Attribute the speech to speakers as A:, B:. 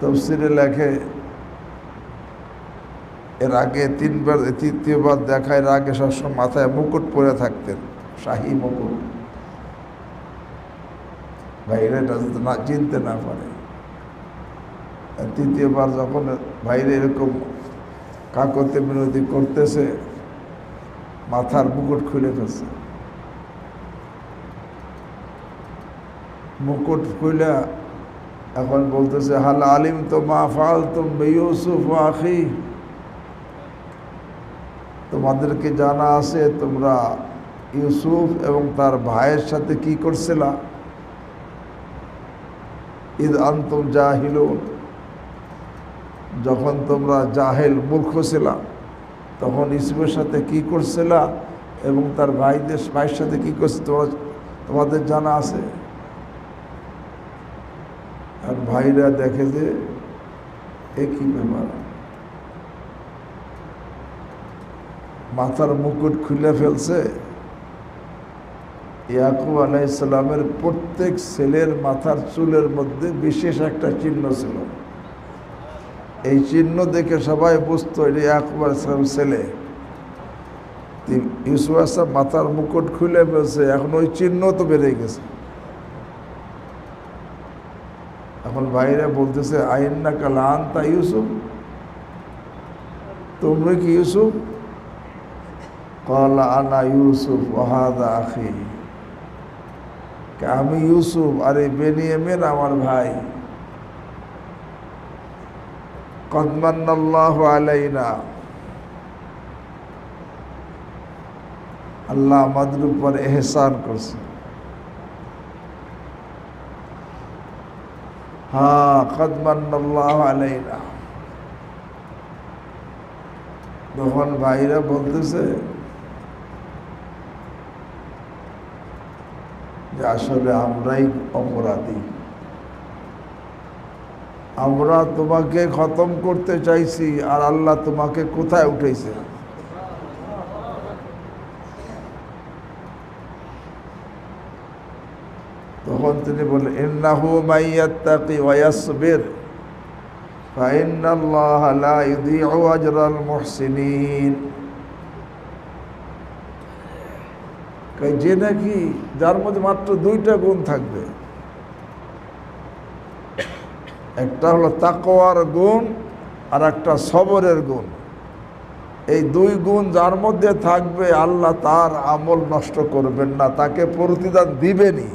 A: তফসিরে লেখে, এর আগে তিনবার, তৃতীয়বার দেখা এর আগে সবসময় মাথায় মুকুট পরে থাকতেন, শাহী মুকুট। ভাইরা না, চিনতে না পারে। তৃতীয়বার যখন ভাইরে এরকম কাকতে বিনতি করতেছে, মাথার মুকুট খুলে ফেলছে। মুকুট খুলে এখন বলতেছে, হাল আলিম তো মা ফাল তো ইউসুফ আখি? তোমাদেরকে জানা আছে, তোমরা ইউসুফ এবং তার ভাইয়ের সাথে কি করছিলা? ঈদ আন্তম জাহিলুন। যখন তোমরা জাহেল মূর্খ ছিলা, তখন ইসুফের সাথে কি করছিলা এবং তার ভাইদের, ভাইয়ের সাথে কি করছে তোমাদের জানা আছে? ভাইরা দেখে যে একই ব্যাপার? মাথার মুকুট খুলে ফেলছে। ইয়াকুব আলাইসালামের প্রত্যেক ছেলের মাথার চুলের মধ্যে বিশেষ একটা চিহ্ন ছিল। এই চিহ্ন দেখে সবাই বুঝতো এটা ইয়াকুব আলাইসালাম ছেলে। ইউসুফ আসলাম মাথার মুকুট খুলে ফেলছে, এখন ওই চিহ্ন তো বেড়ে গেছে। এখন ভাইরা বলতেছে আইন্না কালান তা ইউসুফ। তোমরা কি ইউসুফ? কলা আনা ইউসুফ ওহাদা আখি। আমি ইউসুফ, আরে বেনিয়ামের আমার ভাই। কদমান্নাল্লাহ আলাইনা। আল্লাহ আমাদের উপর এহসান করছে। তখন ভাইরা বলতেছে যে আসলে আমরাই অপরাধী। আমরা তোমাকে খতম করতে চাইছি আর আল্লাহ তোমাকে কোথায় উঠেছে তখন তিনি বললেন ইন্নাহু মাইয়াত্তাকি ওয়াসবির فإن الله لا يضيع أجر المحسنين যে নাকি যার মধ্যে মাত্র দুইটা গুণ থাকবে একটা হলো তাকোয়ার গুণ আর একটা সবরের গুণ এই দুই গুণ যার মধ্যে থাকবে আল্লাহ তার আমল নষ্ট করবেন না তাকে প্রতিদান দিবেনই